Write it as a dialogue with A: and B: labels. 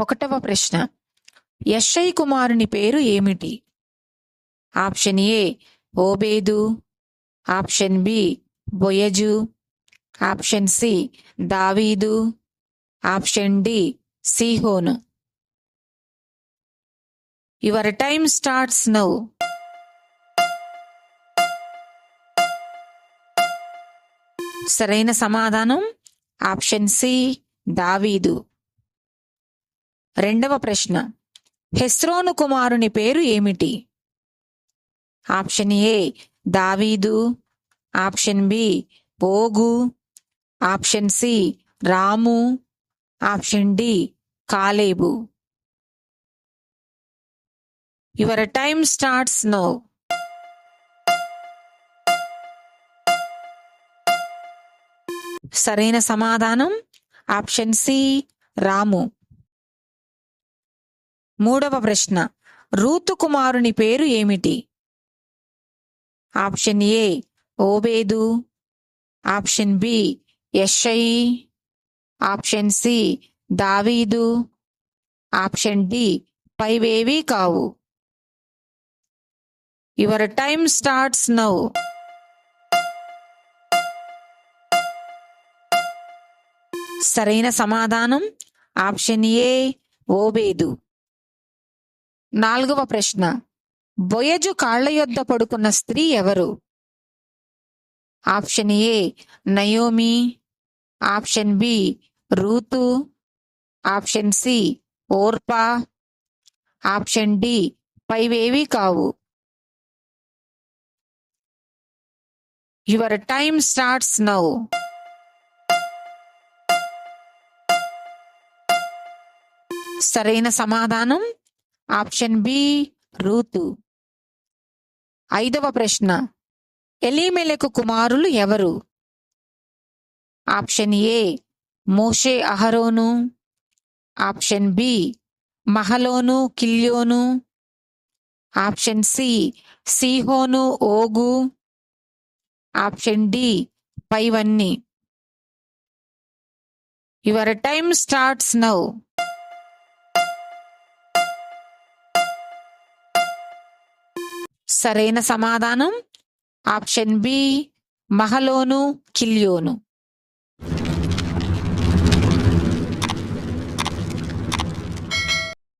A: ఒకటవ ప్రశ్న. యశ్ఐ కుమారుని పేరు ఏమిటి? ఆప్షన్ ఏ ఓబేదు. ఆప్షన్ బి బొయజు. ఆప్షన్ సి దావీదు. Option D Sihon. Your time starts now. సరైన సమాధానం? ఆప్షన్ సి దావీదు. రెండవ ప్రశ్న. హెస్రోను కుమారుని పేరు ఏమిటి? ఆప్షన్ ఏ దావీదు. Option B Og option C Ramu. Option D Caleb. Your time starts now సరైన సమాధానం? Option C Ramu. మూడవ ప్రశ్న. రూతు కుమారుని పేరు ఏమిటి? ఆప్షన్ ఏ ఓబేదు. ఆప్షన్ బి యషయి ఆప్షన్ సి దావీదు. ఆప్షన్ డి పైవేవి కావు. Your time starts now. సరైన సమాధానం? ఆప్షన్ ఏ ఓబేదు. నాలుగవ ప్రశ్న. బొయజు కాళ్ళ యొద్ద పడుకున్న స్త్రీ ఎవరు? ఆప్షన్ ఏ నయోమి. ఆప్షన్ బి రూతు. ఆప్షన్ సి ఓర్పా. ఆప్షన్ డి పైవేవి కావు. Your time starts now. సరైన సమాధానం? ఆప్షన్ బి రూతు. ఐదవ ప్రశ్న. ఎలీమెలకు కుమారులు ఎవరు? ఆప్షన్ ఏ మోషే అహరోను. ఆప్షన్ బి మహలోను కిల్యోను. ఆప్షన్ సి సిహోను ఓగు. ఆప్షన్ డి పైవన్నీ. Your time starts now. సరైన సమాధానం. ఆప్షన్ బి మహలోను కిల్యోను.